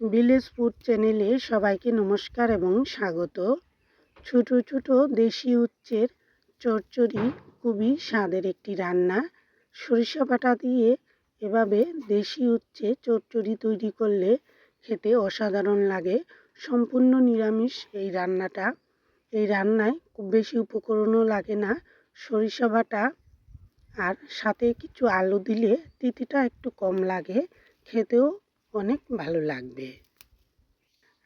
Village food চ্যানেলে সবাইকে নমস্কার এবং স্বাগত। ছোট ছোট দেশি উচ্চের চচ্চড়ি খুবই স্বাদের একটি রান্না। সরিষা বাটা দিয়ে এভাবে দেশি উচ্ছে চচ্চড়ি তৈরি করলে খেতে অসাধারণ লাগে। সম্পূর্ণ নিরামিষ এই রান্নাটা। এই রান্নায় খুব বেশি উপকরণও লাগে না। সরিষা বাটা আর সাথে কিছু আলু দিলে তিতিটা একটু কম লাগে। খেতেও অনেক ভালো লাগবে।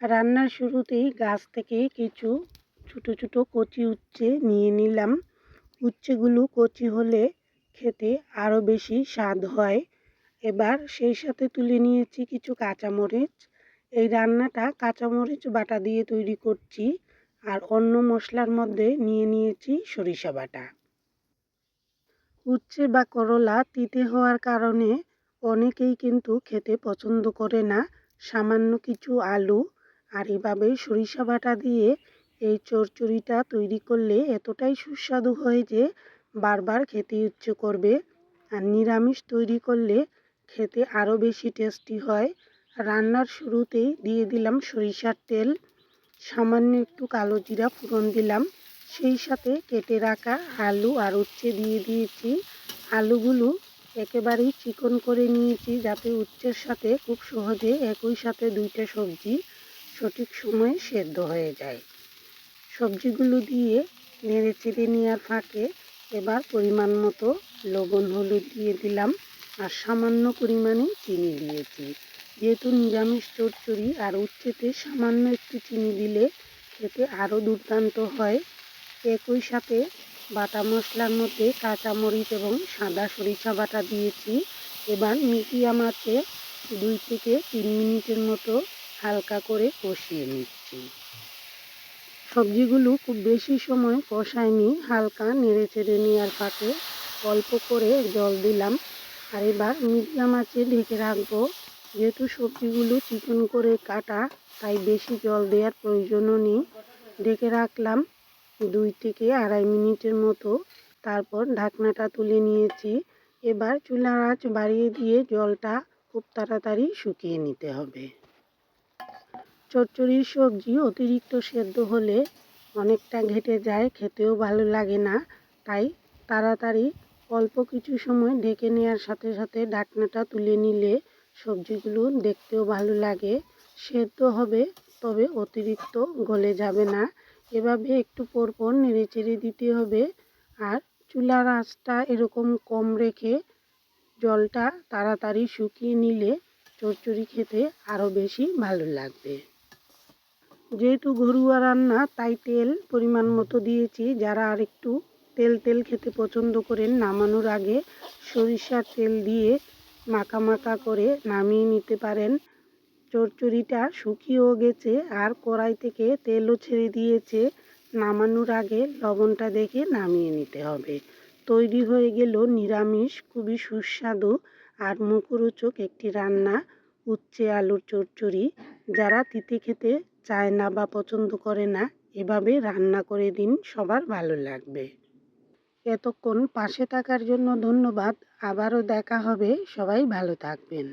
রান্নার শুরুতেই গাছ থেকে কিছু ছোটো ছোটো কচি উচ্ছে নিয়ে নিলাম। উচ্ছেগুলো কচি হলে খেতে আরও বেশি স্বাদ হয়। এবার সেই সাথে তুলে নিয়েছি কিছু কাঁচামরিচ। এই রান্নাটা কাঁচামরিচ বাটা দিয়ে তৈরি করছি আর অন্য মশলার মধ্যে নিয়ে নিয়েছি সরিষা বাটা। উচ্ছে বা করলা তিতে হওয়ার কারণে অনেকেই কিন্তু খেতে পছন্দ করে না। সামান্য কিছু আলু আর এভাবে সরিষা বাটা দিয়ে এই চচ্চড়িটা তৈরি করলে এতটাই সুস্বাদু হয় যে বারবার খেতে ইচ্ছে করবে। আর নিরামিষ তৈরি করলে খেতে আরও বেশি টেস্টি হয়। রান্নার শুরুতেই দিয়ে দিলাম সরিষার তেল। সামান্য একটু কালো জিরা ফোড়ন দিলাম। সেই সাথে কেটে রাখা আলু আর উচ্ছে দিয়ে দিয়েছি। আলুগুলো একেবারেই চিকন করে নিয়েছি যাতে উচ্ছের সাথে খুব সহজে একই সাথে দুইটা সবজি সঠিক সময়ে সেদ্ধ হয়ে যায়। সবজিগুলো দিয়ে নেড়ে চেড়ে নেওয়ার ফাঁকে এবার পরিমাণ মতো লবণ, হলুদ দিয়ে দিলাম আর সামান্য পরিমাণে চিনি দিয়েছি। যেহেতু নিরামিষ চচ্চড়ি আর উচ্ছেতে সামান্য একটু চিনি দিলে খেতে আরও দুর্দান্ত হয়। একই সাথে বাটা মশলার মধ্যে কাঁচামরিচ এবং সাদা সরিষা বাটা দিয়েছি। এবার মিডিয়াম আঁচে দুই থেকে তিন মিনিটের মতো হালকা করে কষিয়ে নিচ্ছি। সবজিগুলো খুব বেশি সময় কষায়নি, হালকা নেড়ে চেড়ে নেওয়ার ফাঁকে অল্প করে জল দিলাম। আর এবার মিডিয়াম আঁচে ঢেকে রাখব। যেহেতু সবজিগুলো চিকন করে কাটা, তাই বেশি জল দেওয়ার প্রয়োজনও নেই। ঢেকে রাখলাম। দুই থেকে আড়াই মিনিটের মতো। তারপর ঢাকনাটা তুলে নিয়েছি। এবার চুলার আঁচ বাড়িয়ে দিয়ে জলটা খুব তাড়াতাড়ি শুকিয়ে নিতে হবে। চচ্চড়ির সবজি অতিরিক্ত সেদ্ধ হলে অনেকটা ঘেটে যায়, খেতেও ভালো লাগে না। তাই তাড়াতাড়ি অল্প কিছু সময় ঢেকে নেওয়ার সাথে সাথে ঢাকনাটা তুলে নিলে সবজিগুলো দেখতেও ভালো লাগে। সেদ্ধ হবে, তবে অতিরিক্ত গলে যাবে না। এভাবে একটু পরপর নেড়ে চেড়ে দিতে হবে। আর চুলার আঁচটা এরকম কম রেখে জলটা তাড়াতাড়ি শুকিয়ে নিলে চচ্চড়ি খেতে আরও বেশি ভালো লাগবে। যেহেতু ঘরুয়া রান্না, তাই তেল পরিমাণ মতো দিয়েছি। যারা আর একটু তেল তেল খেতে পছন্দ করেন, নামানোর আগে সরিষার তেল দিয়ে মাখা মাখা করে নামিয়ে নিতে পারেন। চচ্চড়িটা শুকিয়েও গেছে আর কড়াই থেকে তেলও ছেড়ে দিয়েছে। নামানোর আগে লবণটা দেখে নামিয়ে নিতে হবে। তৈরি হয়ে গেল নিরামিষ, খুবই সুস্বাদু আর মুখরোচক একটি রান্না, উচ্ছে আলুর চচ্চড়ি যারা তিতে খেতে চায় না বা পছন্দ করে না, এভাবে রান্না করে দিন, সবার ভালো লাগবে। এতক্ষণ পাশে থাকার জন্য ধন্যবাদ। আবারও দেখা হবে। সবাই ভালো থাকবেন।